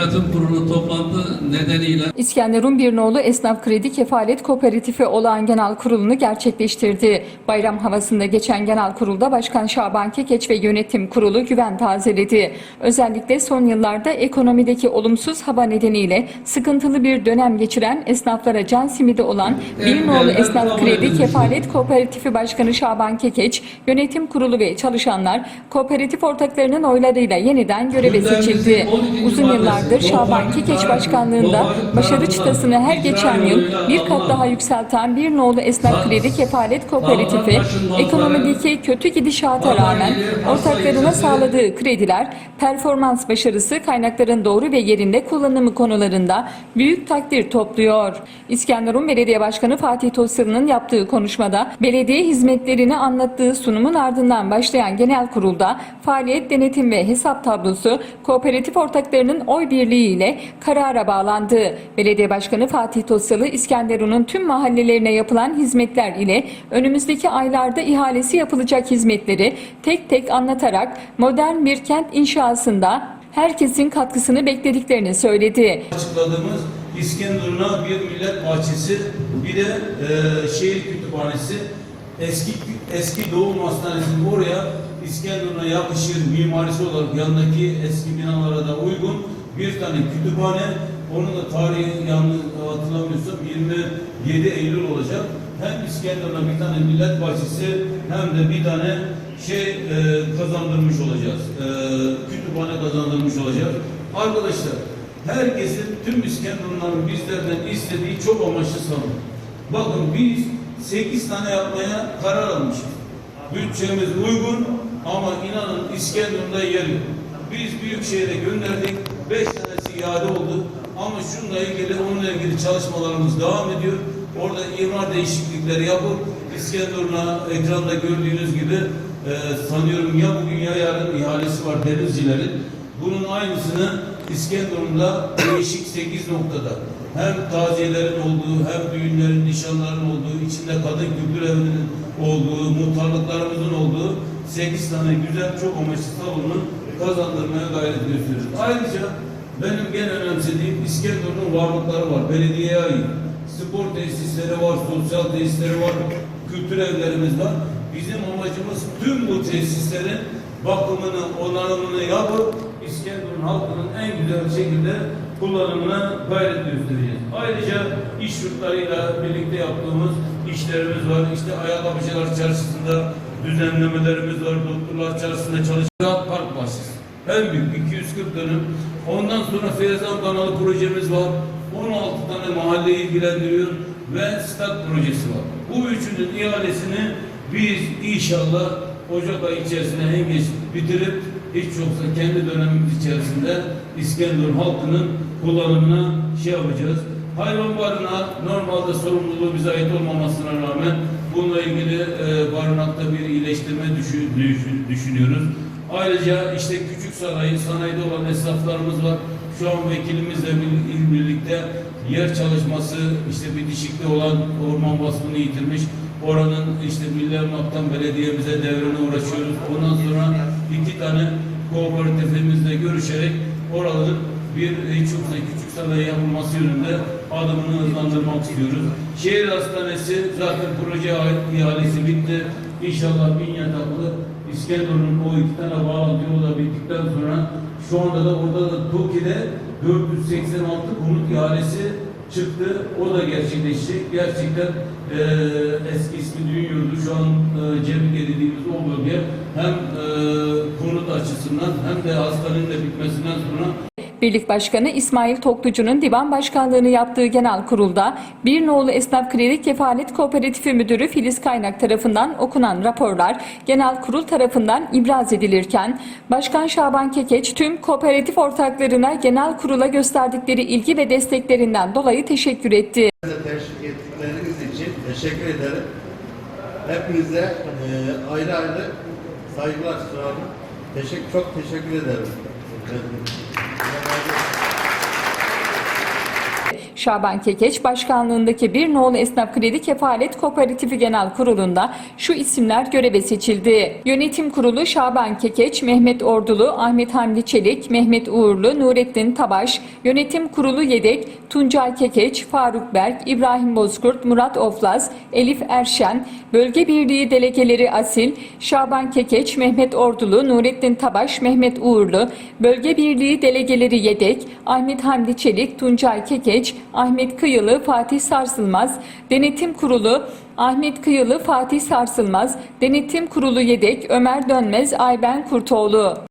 Yönetim kurulu toplantı nedeniyle İskenderun Birnoğlu Esnaf Kredi Kefalet Kooperatifi olağan genel kurulunu gerçekleştirdi. Bayram havasında geçen genel kurulda Başkan Şaban Kekeç ve yönetim kurulu güven tazeledi. Özellikle son yıllarda ekonomideki olumsuz hava nedeniyle sıkıntılı bir dönem geçiren esnaflara can simidi olan Birnoğlu Esnaf Kredi Kefalet Kooperatifi Başkanı Şaban Kekeç, yönetim kurulu ve çalışanlar kooperatif ortaklarının oylarıyla yeniden göreve seçildi. Uzun yıllardır Şaban Kekeç Başkanlığında başarı çıtasını her geçen yıl bir kat daha yükselten bir nolu esnaf kredi kefalet kooperatifi ekonomideki kötü gidişata rağmen ortaklarına sağladığı krediler performans başarısı kaynakların doğru ve yerinde kullanımı konularında büyük takdir topluyor. İskenderun Belediye Başkanı Fatih Tosırı'nın yaptığı konuşmada belediye hizmetlerini anlattığı sunumun ardından başlayan genel kurulda faaliyet denetim ve hesap tablosu kooperatif ortaklarının oy birliğiyle karara bağlandı. Belediye Başkanı Fatih Tosyalı İskenderun'un tüm mahallelerine yapılan hizmetler ile önümüzdeki aylarda ihalesi yapılacak hizmetleri tek tek anlatarak modern bir kent inşasında herkesin katkısını beklediklerini söyledi. açıkladığımız İskenderun'a bir millet bahçesi, bir de e, şehir kütüphanesi, eski eski doğum hastanesinin oraya İskenderun'a yakışır mimarisi olarak yanındaki eski binalara da uygun bir tane kütüphane. Onun da tarihi yanlış hatırlamıyorsam 27 Eylül olacak. Hem İskenderun'a bir tane millet bahçesi hem de bir tane şey e, kazandırmış olacağız. E, kütüphane kazandırmış olacağız. Arkadaşlar herkesin tüm İskenderunların bizlerden istediği çok amaçlı salon. Bakın biz 8 tane yapmaya karar almışız. Bütçemiz uygun ama inanın İskenderun'da yer yok. Biz Büyükşehir'e gönderdik. 5 tanesi iade oldu. Ama şununla ilgili, onunla ilgili çalışmalarımız devam ediyor. Orada imar değişiklikleri yapıp İskenderun'a ekranda gördüğünüz gibi e, sanıyorum ya bugün ya yarın ihalesi var denizcilerin. Bunun aynısını İskenderun'da değişik 8 noktada hem taziyelerin olduğu, hem düğünlerin, nişanların olduğu, içinde kadın kültür evinin olduğu, muhtarlıklarımızın olduğu 8 tane güzel çok amaçlı salonu kazandırmaya gayret gösteriyoruz. Ayrıca benim gene önemsediğim İskenderun'un varlıkları var. Belediyeye ait. Spor tesisleri var, sosyal tesisleri var, kültür evlerimiz var. Bizim amacımız tüm bu tesislerin bakımını, onarımını yapıp İskenderun halkının en güzel şekilde kullanımına gayret göstereceğiz. Ayrıca iş yurtlarıyla birlikte yaptığımız işlerimiz var. İşte Ayakkabıcılar Çarşısı'nda düzenlemelerimiz var. Doktorlar Çarşısı'nda çalışan park bahçesi. En büyük 240 dönüm. Ondan sonra Feyyazan Kanalı projemiz var. 16 tane mahalle ilgilendiriyor ve stat projesi var. Bu üçünün ihalesini biz inşallah Ocak ayı içerisinde en geç bitirip hiç yoksa kendi dönemimiz içerisinde İskenderun halkının kullanımına şey yapacağız. Hayvan barınağı normalde sorumluluğu bize ait olmamasına rağmen bununla ilgili e, barınakta bir iyileştirme düşü- düşü- düşünüyoruz. Ayrıca işte küçük sanayi, sanayide olan esnaflarımız var. Şu an vekilimizle bir- birlikte yer çalışması, işte bitişikte olan orman vasfını yitirmiş. Oranın işte Milli Emlak'tan belediyemize devrine uğraşıyoruz. Ondan sonra iki tane kooperatifimizle görüşerek oraların bir hiç yoksa küçük sanayi yapılması yönünde adımını hızlandırmak istiyoruz. Şehir hastanesi zaten proje ihalesi bitti. İnşallah bin yataklı İskenderun'un o iki tane bağlantı yolu bittikten sonra şu anda da orada da TOKİ'de 486 konut ihalesi çıktı. O da gerçekleşecek. Gerçekten eee eski ismi Düğün Yurdu şu an eee Cemike dediğimiz o bölge hem eee konut açısından hem de hastanenin de bitmesinden sonra Birlik Başkanı İsmail Toklucu'nun divan başkanlığını yaptığı genel kurulda Bir Nolu Esnaf Kredi Kefalet Kooperatifi Müdürü Filiz Kaynak tarafından okunan raporlar genel kurul tarafından ibraz edilirken Başkan Şaban Kekeç tüm kooperatif ortaklarına genel kurula gösterdikleri ilgi ve desteklerinden dolayı teşekkür etti. Teşvik ettikleriniz için teşekkür ederim. Hepinize e, ayrı ayrı saygılar sunarım. Teşekkür, çok teşekkür ederim. Şaban Kekeç başkanlığındaki bir nolu Esnaf Kredi Kefalet Kooperatifi Genel Kurulu'nda şu isimler göreve seçildi. Yönetim Kurulu Şaban Kekeç, Mehmet Ordulu, Ahmet Hamdi Çelik, Mehmet Uğurlu, Nurettin Tabaş, Yönetim Kurulu Yedek, Tuncay Kekeç, Faruk Berk, İbrahim Bozkurt, Murat Oflaz, Elif Erşen, Bölge Birliği Delegeleri Asil, Şaban Kekeç, Mehmet Ordulu, Nurettin Tabaş, Mehmet Uğurlu, Bölge Birliği Delegeleri Yedek, Ahmet Hamdi Çelik, Tuncay Kekeç, Ahmet Kıyılı, Fatih Sarsılmaz, Denetim Kurulu, Ahmet Kıyılı, Fatih Sarsılmaz, Denetim Kurulu Yedek, Ömer Dönmez, Ayben Kurtoğlu.